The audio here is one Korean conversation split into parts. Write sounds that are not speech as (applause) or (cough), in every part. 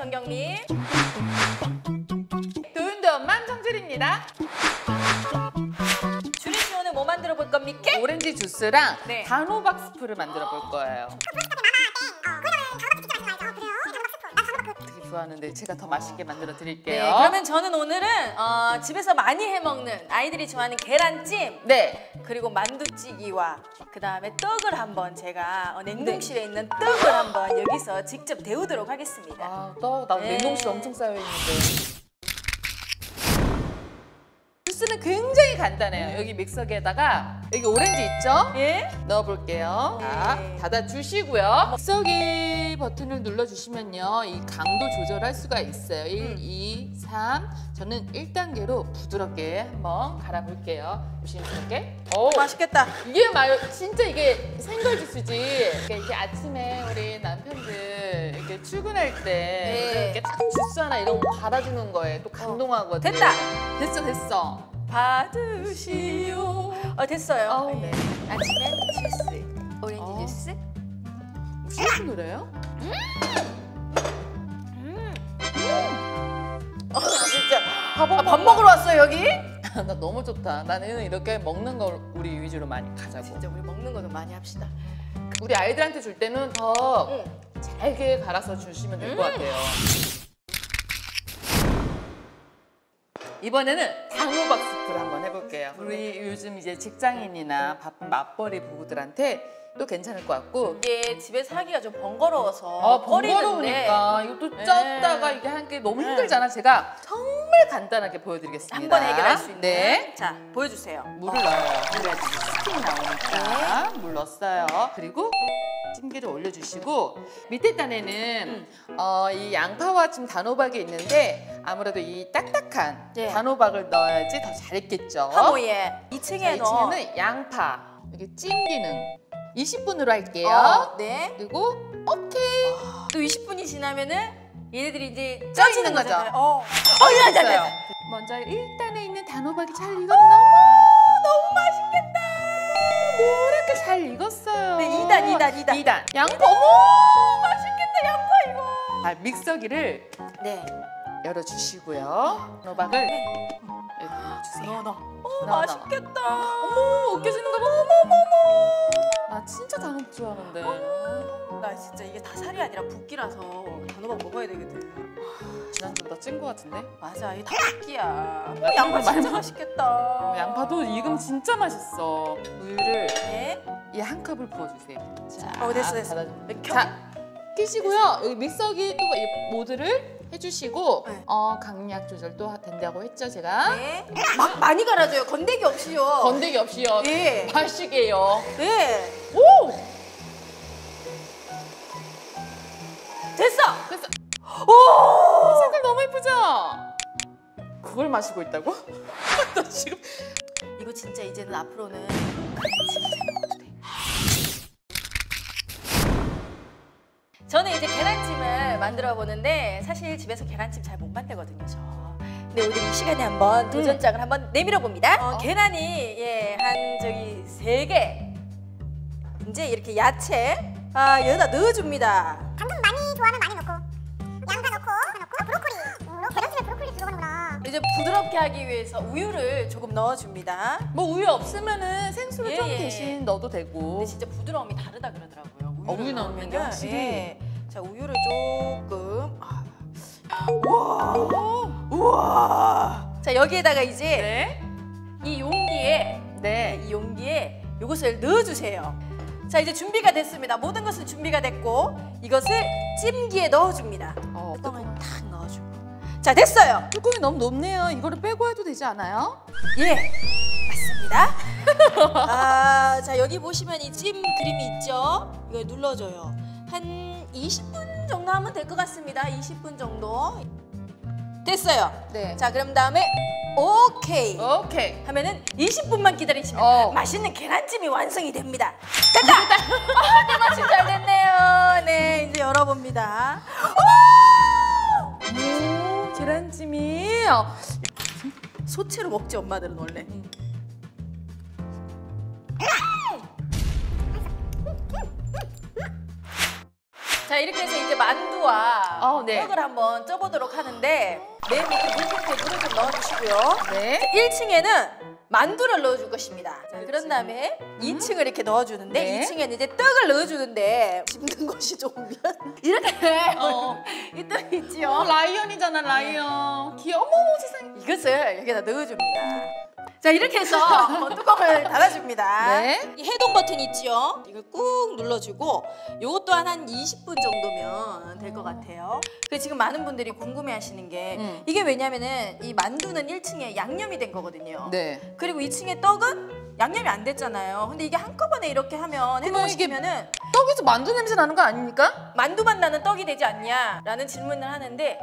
정경미. 도윤도엄만 정줄입니다. 주리 씨 오늘 뭐 만들어 볼 겁니까? 오렌지 주스랑 네. 단호박 스프를 만들어 볼 거예요. (laughs) 좋아하는데 제가 더 맛있게 만들어 네, 드릴게요. 그러면 저는 오늘은 어, 집에서 많이 해 먹는 아이들이 좋아하는 계란찜 네. 그리고 만두찌개와 그 다음에 떡을 한번 제가 어, 냉동실에 있는 떡을 한번 여기서 직접 데우도록 하겠습니다. 아, 또 나도 네. 냉동실 엄청 쌓여 있는데. 주스는 굉장히 간단해요. 여기 믹서기에다가 여기 오렌지 있죠? 예? 넣어볼게요. 자, 네. 닫아주시고요. 믹서기 버튼을 눌러주시면요. 이 강도 조절할 수가 있어요. 1, 음. 2, 3. 저는 1단계로 부드럽게 한번 갈아볼게요. 조심스럽게. 오, 맛있겠다. 이게 말 진짜 이게 생걸 주스지. 이렇게, 이렇게 아침에 우리 남편들 이렇게 출근할 때 네. 이렇게 딱 주스 하나 이런 거 갈아주는 거에 또 감동하거든. 됐다. 됐어, 됐어. 받으시오. 어 됐어요. 어우, 예. 네. 아침엔 주스. 오렌지 어. 주스. 무슨 노래요? 진짜 밥, 아, 밥 먹으러 왔어요 여기? 나 너무 좋다. 나는 이렇게 먹는 걸 우리 위주로 많이 가자고. 진짜 우리 먹는 거는 많이 합시다. 우리 아이들한테 줄 때는 더 응. 잘게 갈아서 주시면 될 것 같아요. 이번에는 단호박 스프를 한번 해볼게요. 우리 요즘 이제 직장인이나 바쁜 맞벌이 부부들한테 또 괜찮을 것 같고 이게 집에서 하기가 좀 번거로워서 아, 번거로우니까 이것도 네. 쪘다가 이게 한 게 너무 네. 힘들잖아. 제가 정말 간단하게 보여드리겠습니다. 한 번 해결할 수 있는. 네. 자 보여주세요. 물을 넣어요. 물에 스팀이 나오니까 물 넣었어요. 그리고 찜기를 올려주시고 밑에 단에는 어, 이 양파와 지금 단호박이 있는데 아무래도 이 딱딱한 네. 단호박을 넣어야지 더 잘 익겠죠. 하모에 자, 2층에 이 넣어. 층에는 양파 이게 찜기는 20분으로 할게요. 어, 네. 그리고 오케이. 또 20분이 지나면은 얘네들이 이제 쪄 쪄지는 있는 거죠. 거잖아요. 어. 어, 야, 됐어요. 야. 먼저 1단에 있는 단호박이 잘 익었나? 너무 맛있겠다. 2단, 2단, 2단. 2단. 양파. 어머! 맛있겠다 양파 이거. 자, 믹서기를 네. 열어주시고요. 단호박을 네. 넣어주세요. 넣어 넣어. 어 넣어, 맛있겠다. 어머, 으깨지는 거 봐. 어머머머. 나 진짜 단호박 좋아하는데. 나 진짜 이게 다 살이 아니라 붓기라서 단호박 먹어야 되거든. 지난주보다 찐거 같은데? 맞아, 이게 다 붓기야. 어, 나 양파 진짜 맛있겠다. 양파도 익으면 진짜 맛있어. 우유를 네. 이한 컵을 부어주세요. 자, 어, 됐어, 됐어. 자, 끼시고요. 여기 믹서기 또 이 모드를 해주시고 네. 어 강약 조절도 된다고 했죠 제가. 네. 막 많이 갈아줘요. 건더기 없이요. 건더기 없이요. 네. 마시게요. 네. 오! 됐어. 됐어. 오! 색깔 너무 예쁘죠? 그걸 마시고 있다고? (laughs) 나 지금 이거 진짜 이제는 앞으로는 저는 이제 계란찜을 만들어 보는데 사실 집에서 계란찜 잘 못 만들거든요. 저. 근데 오늘 이 시간에 한번 도전장을 한번 내밀어 봅니다. 어, 계란이 예, 한 저기 세 개. 이제 이렇게 야채 아 여기다 넣어줍니다. 당근 많이 좋아하면 많이 넣고 양파 넣고 넣고 브로콜리 음, 계란찜에 브로콜리 들어가는구나 이제 부드럽게 하기 위해서 우유를 조금 넣어줍니다. 뭐 우유 없으면은 생수를 예, 좀 예. 대신 넣어도 되고. 근데 진짜 부드러움이 다르다 그러더라고요. 어, 우유 넣는 게 확실히. 예. 자 우유를 조금. 아. 오! 우와. 자 여기에다가 이제 네. 이 용기에 네. 이 용기에 이것을 넣어주세요. 자 이제 준비가 됐습니다. 모든 것은 준비가 됐고 이것을 찜기에 넣어줍니다. 어, 뚜껑을 뚜껑. 탁 넣어주고. 자 됐어요. 뚜껑이 너무 높네요. 이거를 빼고 해도 되지 않아요? 예, 맞습니다. (laughs) 아, 자 여기 보시면 이 찜 그림이 있죠? 이걸 눌러줘요. 한 20분 정도 하면 될 것 같습니다. 20분 정도. 됐어요. 네. 자 그럼 다음에 오케이 오케이. 하면은 20분만 기다리시면 어. 맛있는 계란찜이 완성이 됩니다. 됐다. 아, 내 맛이 (laughs) 잘 됐네요. 네, 이제 열어봅니다. 오, 계란찜이. 어, 소채로 먹지 엄마들은 원래. 자 이렇게 해서 이제 만두와 어, 네. 떡을 한번 쪄보도록 하는데 맨 밑에 물통에 물을 좀 넣어주시고요. 네. 1층에는 만두를 넣어줄 것입니다. 자, 그런 다음에 2층을 이렇게 넣어주는데 네. 2층에는 이제 떡을 넣어주는데 집는 것이 좀 미안. (laughs) 이렇게 어. 이 떡이 어, 있지요. 라이언이잖아 라이언. 귀여워. 어머 세상에. 이것을 여기다 넣어줍니다. 자 이렇게 해서 (laughs) 어, 뚜껑을 닫아줍니다. 네. 이 해동 버튼 있지요? 이걸 꾹 눌러주고 요것 또한 한 20분 정도면 될 것 같아요. 그 지금 많은 분들이 궁금해하시는 게 음. 이게 왜냐면은 이 만두는 1층에 양념이 된 거거든요. 네. 그리고 2층에 떡은 양념이 안 됐잖아요. 근데 이게 한꺼번에 이렇게 하면 해동을 이게- 시키면은 떡에서 만두 냄새 나는 거 아닙니까? 만두만 나는 떡이 되지 않냐라는 질문을 하는데.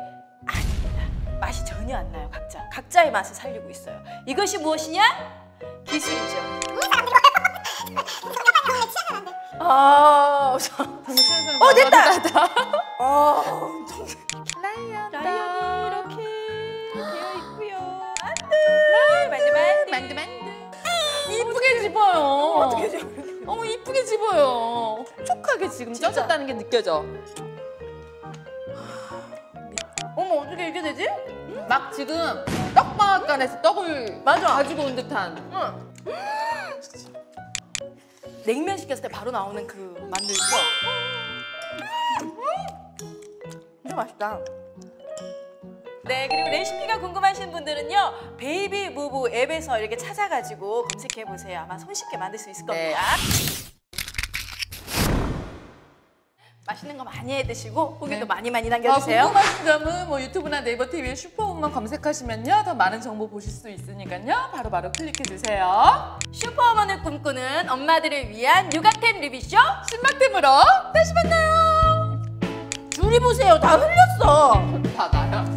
맛이 전혀 안 나요, 각자. 각자의 맛을 살리고 있어요. 이것이 무엇이냐? 기술이죠. 아, 저- 어, 됐다! 어, 라이언. 라이언이 이렇게 되어 있고요. 만두, 만두, 만두. 만두 만두. 이쁘게 집어요. 어떻게 돼? 어머 이쁘게 집어요. 촉촉하게 지금. 쪄졌다는 게 느껴져. 어떻게 이렇게 되지? 막 지금 떡방앗간에서 떡을 맞아. 가지고 온 듯한. 응. 냉면 시켰을 때 바로 나오는 그 만두 있죠? 진짜 맛있다. 네, 그리고 레시피가 궁금하신 분들은요, 베이비 무브 앱에서 이렇게 찾아가지고 검색해 보세요. 아마 손쉽게 만들 수 있을 네. 겁니다. 맛있는 거 많이 해 드시고 후기도 네. 많이 많이 아, 남겨주세요. 궁금하신 점은 뭐 유튜브나 네이버 TV에 슈퍼우먼 검색하시면요 더 많은 정보 보실 수 있으니까요 바로 바로 클릭해 주세요. 슈퍼우먼을 꿈꾸는 엄마들을 위한 육아템 리뷰쇼 신박템으로 다시 만나요. 줄이 보세요. 다 흘렸어. (laughs)